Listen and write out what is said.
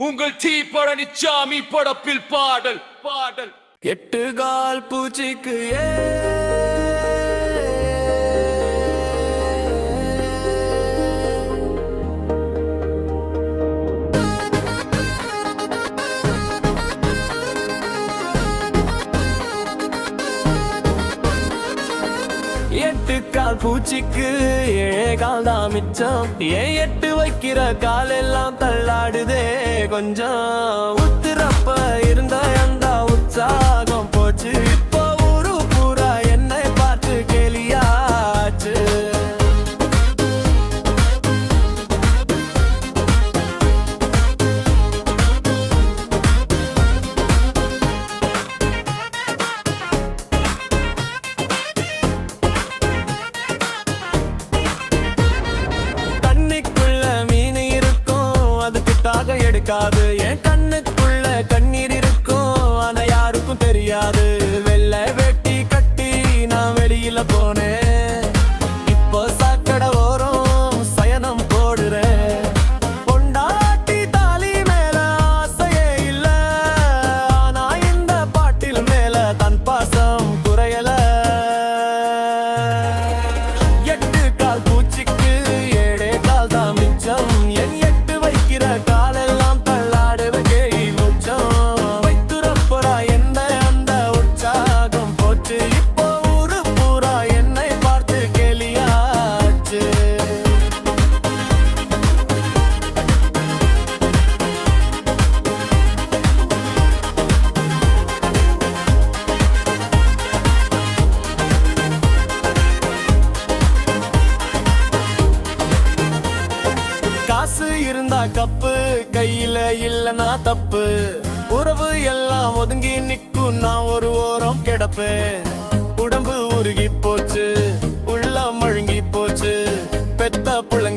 உங்கள் தீப்பழனி சாமி படப்பில் பாடல் பாடல். எட்டு கால் பூச்சிக்கு ஏ. எட்டு கால் பூச்சிக்கு ஏழே கால் தான் மிச்சம். ஏன் எட்டு வைக்கிற கால் எல்லாம் தள்ளாடுதே கொஞ்சம் ஒத்து எடுக்காது என் காசு இருந்தா கப்பு கையில இல்லனா தப்பு. உறவு எல்லாம் ஒதுங்கி நிக்கும் நான் ஒரு ஓரம் கிடப்பேன் உடம்பு உருகி போச்சு உள்ள மழுங்கி போச்சு. பெத்த புள்ள